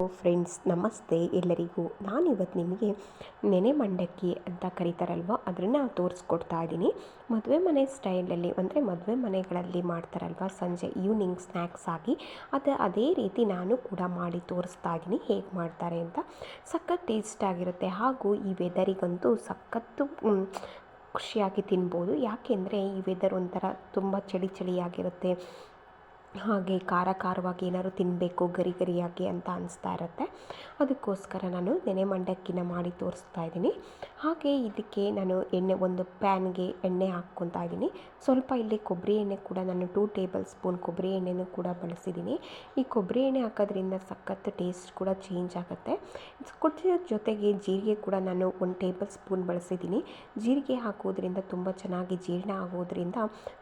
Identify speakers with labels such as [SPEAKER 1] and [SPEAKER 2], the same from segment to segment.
[SPEAKER 1] Friends, ನಮಸ್ತೆ. ಎಲ್ಲರಿಗೂ ನಾನಿವತ್ತು ನಿಮಗೆ ನೆನೆ ಮಂಡಕ್ಕಿ ಅಂತ ಕರೀತಾರಲ್ವ? ಅದನ್ನು ತೋರಿಸ್ಕೊಡ್ತಾ ಇದ್ದೀನಿ. ಮದುವೆ ಮನೆ ಸ್ಟೈಲಲ್ಲಿ ಅಂದರೆ ಮದುವೆ ಮನೆಗಳಲ್ಲಿ ಮಾಡ್ತಾರಲ್ವ? ಸಂಜೆ ಈವ್ನಿಂಗ್ ಸ್ನ್ಯಾಕ್ಸ್ ಆಗಿ ಅದು ಅದೇ ರೀತಿ ನಾನು ಕೂಡ ಮಾಡಿ ತೋರಿಸ್ತಾ ಇದ್ದೀನಿ. ಹೇಗೆ ಮಾಡ್ತಾರೆ ಅಂತ. ಸಖತ್ ಟೇಸ್ಟ್ ಆಗಿರುತ್ತೆ. ಹಾಗೂ ಈ ವೆದರಿಗಂತೂ ಸಖತ್ತು ಖುಷಿಯಾಗಿ ತಿನ್ಬೋದು. ಯಾಕೆಂದರೆ ಈ ವೆದರ್ ಒಂಥರ ತುಂಬ ಚಳಿ ಚಳಿಯಾಗಿರುತ್ತೆ. ಹಾಗೆ ಖಾರ ಖಾರವಾಗಿ ಏನಾದ್ರು ತಿನ್ನಬೇಕು ಗರಿ ಗರಿಯಾಗಿ ಅಂತ ಅನಿಸ್ತಾ ಇರುತ್ತೆ. ಅದಕ್ಕೋಸ್ಕರ ನಾನು ನೆನೆ ಮಂಡಕ್ಕಿನ ಮಾಡಿ ತೋರಿಸ್ತಾ ಇದ್ದೀನಿ. ಹಾಗೆ ಇದಕ್ಕೆ ನಾನು ಎಣ್ಣೆ, ಒಂದು ಪ್ಯಾನ್ಗೆ ಎಣ್ಣೆ ಹಾಕ್ಕೊತಾ ಇದ್ದೀನಿ. ಸ್ವಲ್ಪ ಇಲ್ಲಿ ಕೊಬ್ಬರಿ ಎಣ್ಣೆ ಕೂಡ ನಾನು ಟೂ ಟೇಬಲ್ ಸ್ಪೂನ್ ಕೊಬ್ಬರಿ ಎಣ್ಣೆನೂ ಕೂಡ ಬಳಸಿದ್ದೀನಿ. ಈ ಕೊಬ್ಬರಿ ಎಣ್ಣೆ ಹಾಕೋದ್ರಿಂದ ಸಖತ್ತು ಟೇಸ್ಟ್ ಕೂಡ ಚೇಂಜ್ ಆಗುತ್ತೆ. ಕೊಟ್ಟಿರೋ ಜೊತೆಗೆ ಜೀರಿಗೆ ಕೂಡ ನಾನು ಒಂದು ಟೇಬಲ್ ಸ್ಪೂನ್ ಬಳಸಿದ್ದೀನಿ. ಜೀರಿಗೆ ಹಾಕೋದ್ರಿಂದ ತುಂಬ ಚೆನ್ನಾಗಿ ಜೀರ್ಣ ಆಗೋದ್ರಿಂದ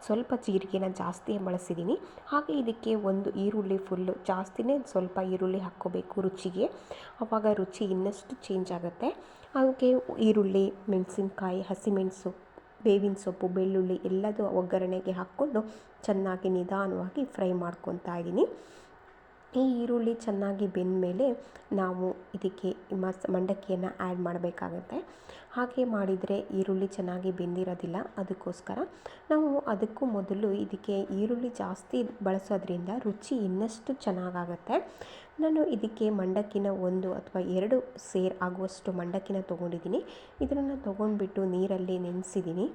[SPEAKER 1] ಸ್ವಲ್ಪ ಜೀರಿಗೆನ ಜಾಸ್ತಿ ಬಳಸಿದ್ದೀನಿ. ಹಾಗೆ ಇದಕ್ಕೆ ಒಂದು ಈರುಳ್ಳಿ ಫುಲ್ಲು ಜಾಸ್ತಿನೇ ಸ್ವಲ್ಪ ಈರುಳ್ಳಿ ಹಾಕ್ಕೋಬೇಕು ರುಚಿಗೆ. ಆವಾಗ ರುಚಿ ಇನ್ನಷ್ಟು ಚೇಂಜ್ ಆಗುತ್ತೆ. ಹಾಗೆ ಈರುಳ್ಳಿ, ಮೆಣಸಿನ್ಕಾಯಿ, ಹಸಿಮೆಣಸು ಬೇವಿನ ಸೊಪ್ಪು, ಬೆಳ್ಳುಳ್ಳಿ ಎಲ್ಲದೂ ಒಗ್ಗರಣೆಗೆ ಹಾಕ್ಕೊಂಡು ಚೆನ್ನಾಗಿ ನಿಧಾನವಾಗಿ ಫ್ರೈ ಮಾಡ್ಕೊತಾ ಇದ್ದೀನಿ. ಈ ಈರುಳ್ಳಿ ಚೆನ್ನಾಗಿ ಬೆಂದ ಮೇಲೆ ನಾವು ಇದಕ್ಕೆ ಮಸ್, ಮಂಡಕ್ಕಿಯನ್ನು ಆ್ಯಡ್ ಮಾಡಬೇಕಾಗತ್ತೆ. ಹಾಗೆ ಮಾಡಿದರೆ ಈರುಳ್ಳಿ ಚೆನ್ನಾಗಿ ಬೆಂದಿರೋದಿಲ್ಲ, ಅದಕ್ಕೋಸ್ಕರ ನಾವು ಅದಕ್ಕೂ ಮೊದಲು ಇದಕ್ಕೆ ಈರುಳ್ಳಿ ಜಾಸ್ತಿ ಬಳಸೋದ್ರಿಂದ ರುಚಿ ಇನ್ನಷ್ಟು ಚೆನ್ನಾಗಾಗತ್ತೆ. ನಾನು ಇದಕ್ಕೆ ಮಂಡಕ್ಕಿನ ಒಂದು ಅಥವಾ ಎರಡು ಸೇರ್ ಆಗುವಷ್ಟು ಮಂಡಕ್ಕಿನ ತೊಗೊಂಡಿದ್ದೀನಿ. ಇದನ್ನು ತೊಗೊಂಡ್ಬಿಟ್ಟು ನೀರಲ್ಲಿ ನೆನೆಸಿದ್ದೀನಿ.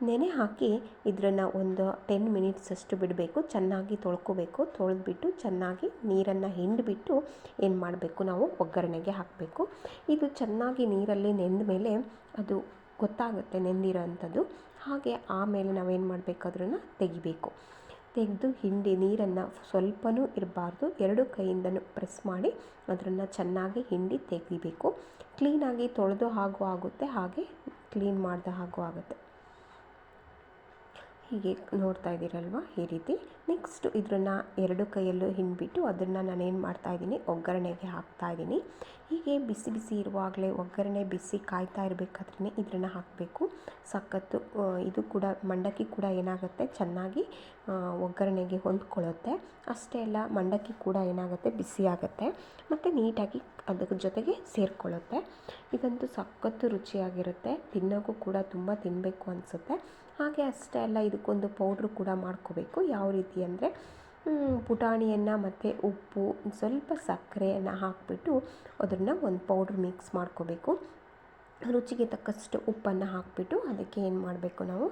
[SPEAKER 1] ನೆನೆ ಹಾಕಿ ಇದನ್ನು ಒಂದು ಟೆನ್ ಮಿನಿಟ್ಸ್ ಅಷ್ಟು ಬಿಡಬೇಕು, ಚೆನ್ನಾಗಿ ತೊಳ್ಕೊಬೇಕು. ತೊಳೆದ್ಬಿಟ್ಟು ಚೆನ್ನಾಗಿ ನೀರನ್ನು ಹಿಂಡಿಬಿಟ್ಟು ಏನು ಮಾಡಬೇಕು ನಾವು? ಒಗ್ಗರಣೆಗೆ ಹಾಕಬೇಕು. ಇದು ಚೆನ್ನಾಗಿ ನೀರಲ್ಲಿ ನೆಂದ ಮೇಲೆ ಅದು ಗೊತ್ತಾಗುತ್ತೆ ನೆಂದಿರೋ ಅಂಥದ್ದು ಹಾಗೆ ಆಮೇಲೆ ನಾವೇನು ಮಾಡಬೇಕು ಅದನ್ನು ತೆಗಿಬೇಕು. ತೆಗೆದು ಹಿಂಡಿ ನೀರನ್ನು ಸ್ವಲ್ಪನೂ ಇರಬಾರ್ದು. ಎರಡು ಕೈಯಿಂದನೂ ಪ್ರೆಸ್ ಮಾಡಿ ಅದನ್ನು ಚೆನ್ನಾಗಿ ಹಿಂಡಿ ತೆಗಿಬೇಕು. ಕ್ಲೀನಾಗಿ ತೊಳೆದು ಹಾಗೂ ಆಗುತ್ತೆ. ಹಾಗೆ ಕ್ಲೀನ್ ಮಾಡಿದ ಹಾಗೂ ಆಗುತ್ತೆ. ಹೀಗೆ ನೋಡ್ತಾ ಇದ್ದೀರಲ್ವ? ಈ ರೀತಿ. ನೆಕ್ಸ್ಟ್ ಇದನ್ನು ಎರಡು ಕೈಯಲ್ಲೂ ಹಿಂಡ್ಬಿಟ್ಟು ಅದನ್ನು ನಾನೇನು ಮಾಡ್ತಾಯಿದ್ದೀನಿ ಒಗ್ಗರಣೆಗೆ ಹಾಕ್ತಾ ಇದ್ದೀನಿ. ಹೀಗೆ ಬಿಸಿ ಬಿಸಿ ಇರುವಾಗಲೇ ಒಗ್ಗರಣೆ ಬಿಸಿ ಕಾಯ್ತಾ ಇರಬೇಕಾದ್ರೆ ಇದನ್ನು ಹಾಕಬೇಕು. ಸಖತ್ತು ಇದು ಕೂಡ ಮಂಡಕ್ಕಿ ಕೂಡ ಏನಾಗುತ್ತೆ? ಚೆನ್ನಾಗಿ ಒಗ್ಗರಣೆಗೆ ಹೊಂದ್ಕೊಳ್ಳುತ್ತೆ. ಅಷ್ಟೇ ಅಲ್ಲ, ಮಂಡಕ್ಕಿ ಕೂಡ ಏನಾಗುತ್ತೆ? ಬಿಸಿ ಆಗುತ್ತೆ. ಮತ್ತು ನೀಟಾಗಿ ಅದರ ಜೊತೆಗೆ ಸೇರಿಕೊಳ್ಳುತ್ತೆ. ಇದಂತೂ ಸಖತ್ತು ರುಚಿಯಾಗಿರುತ್ತೆ. ತಿನ್ನೋಕ್ಕೂ ಕೂಡ ತುಂಬ ತಿನ್ನಬೇಕು ಅನಿಸುತ್ತೆ. ಹಾಗೆ ಅಷ್ಟೇ ಅಲ್ಲ, ಇದಕ್ಕೊಂದು ಪೌಡ್ರು ಕೂಡ ಮಾಡ್ಕೋಬೇಕು. ಯಾವ ರೀತಿ ಅಂದರೆ ಪುಟಾಣಿಯನ್ನು ಮತ್ತು ಉಪ್ಪು, ಸ್ವಲ್ಪ ಸಕ್ಕರೆಯನ್ನು ಹಾಕಿಬಿಟ್ಟು ಅದನ್ನು ಒಂದು ಪೌಡ್ರ್ ಮಿಕ್ಸ್ ಮಾಡ್ಕೋಬೇಕು. ರುಚಿಗೆ ತಕ್ಕಷ್ಟು ಉಪ್ಪನ್ನು ಹಾಕಿಬಿಟ್ಟು ಅದಕ್ಕೆ ಏನು ಮಾಡಬೇಕು ನಾವು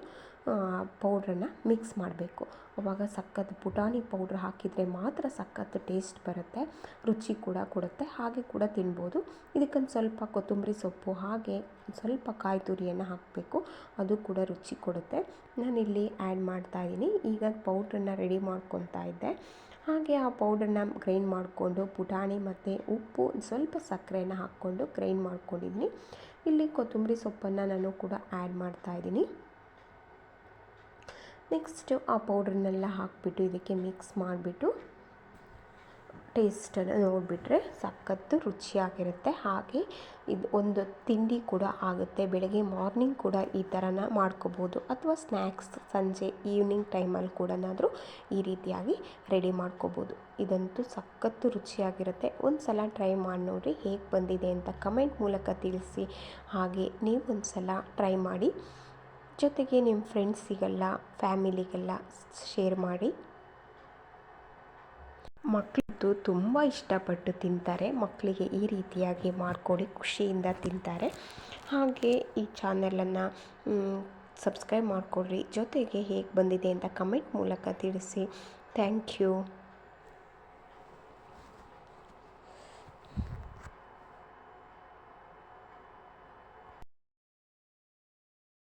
[SPEAKER 1] ಪೌಡ್ರನ್ನು ಮಿಕ್ಸ್ ಮಾಡಬೇಕು. ಅವಾಗ ಸಖತ್ ಪುಟಾಣಿ ಪೌಡ್ರ್ ಹಾಕಿದರೆ ಮಾತ್ರ ಸಖತ್ ಟೇಸ್ಟ್ ಬರುತ್ತೆ, ರುಚಿ ಕೂಡ ಕೊಡುತ್ತೆ, ಹಾಗೆ ಕೂಡ ತಿನ್ಬೋದು. ಇದಕ್ಕೊಂದು ಸ್ವಲ್ಪ ಕೊತ್ತಂಬರಿ ಸೊಪ್ಪು, ಹಾಗೆ ಸ್ವಲ್ಪ ಕಾಯಿ ತುರಿಯನ್ನು ಹಾಕಬೇಕು, ಅದು ಕೂಡ ರುಚಿ ಕೊಡುತ್ತೆ. ನಾನಿಲ್ಲಿ ಆ್ಯಡ್ ಮಾಡ್ತಾ ಇದ್ದೀನಿ ಈಗ ಪೌಡ್ರನ್ನು ರೆಡಿ ಮಾಡ್ಕೊತಾ ಇದ್ದೆ. ಹಾಗೆ ಆ ಪೌಡರ್ನ ಗ್ರೈಂಡ್ ಮಾಡಿಕೊಂಡು ಪುಟಾಣಿ ಮತ್ತು ಉಪ್ಪು ಸ್ವಲ್ಪ ಸಕ್ಕರೆನ ಹಾಕ್ಕೊಂಡು ಗ್ರೈಂಡ್ ಮಾಡ್ಕೊಂಡಿದ್ದೀನಿ ಇಲ್ಲಿ ಕೊತ್ತಂಬರಿ ಸೊಪ್ಪನ್ನು ನಾನು ಕೂಡ ಆ್ಯಡ್ ಮಾಡ್ತಾ ಇದ್ದೀನಿ. ನೆಕ್ಸ್ಟು ಆ ಪೌಡ್ರನ್ನೆಲ್ಲ ಹಾಕಿಬಿಟ್ಟು ಇದಕ್ಕೆ ಮಿಕ್ಸ್ ಮಾಡಿಬಿಟ್ಟು ಟೇಸ್ಟನ್ನು ನೋಡಿಬಿಟ್ರೆ ಸಖತ್ತು ರುಚಿಯಾಗಿರುತ್ತೆ. ಹಾಗೆ ಇದು ಒಂದು ತಿಂಡಿ ಕೂಡ ಆಗುತ್ತೆ. ಬೆಳಗ್ಗೆ ಮಾರ್ನಿಂಗ್ ಕೂಡ ಈ ಥರನ ಮಾಡ್ಕೋಬೋದು. ಅಥವಾ ಸ್ನ್ಯಾಕ್ಸ್ ಸಂಜೆ ಈವ್ನಿಂಗ್ ಟೈಮಲ್ಲಿ ಕೂಡನಾದರೂ ಈ ರೀತಿಯಾಗಿ ರೆಡಿ ಮಾಡ್ಕೋಬೋದು. ಇದಂತೂ ಸಖತ್ತು ರುಚಿಯಾಗಿರುತ್ತೆ. ಒಂದು ಸಲ ಟ್ರೈ ಮಾಡಿ ನೋಡಿರಿ ಹೇಗೆ ಬಂದಿದೆ ಅಂತ ಕಮೆಂಟ್ ಮೂಲಕ ತಿಳಿಸಿ. ಹಾಗೆ ನೀವು ಒಂದು ಸಲ ಟ್ರೈ ಮಾಡಿ. ಜೊತೆಗೆ ನಿಮ್ಮ ಫ್ರೆಂಡ್ಸಿಗೆಲ್ಲ, ಫ್ಯಾಮಿಲಿಗೆಲ್ಲ ಶೇರ್ ಮಾಡಿ. ಮಕ್ಕಳದ್ದು ತುಂಬ ಇಷ್ಟಪಟ್ಟು ತಿಂತಾರೆ. ಮಕ್ಕಳಿಗೆ ಈ ರೀತಿಯಾಗಿ ಮಾಡಿಕೊಡಿ, ಖುಷಿಯಿಂದ ತಿಂತಾರೆ. ಹಾಗೆ ಈ ಚಾನೆಲನ್ನು ಸಬ್ಸ್ಕ್ರೈಬ್ ಮಾಡಿಕೊಡ್ರಿ. ಜೊತೆಗೆ ಹೇಗೆ ಬಂದಿದೆ ಅಂತ ಕಮೆಂಟ್ ಮೂಲಕ ತಿಳಿಸಿ. Thank you.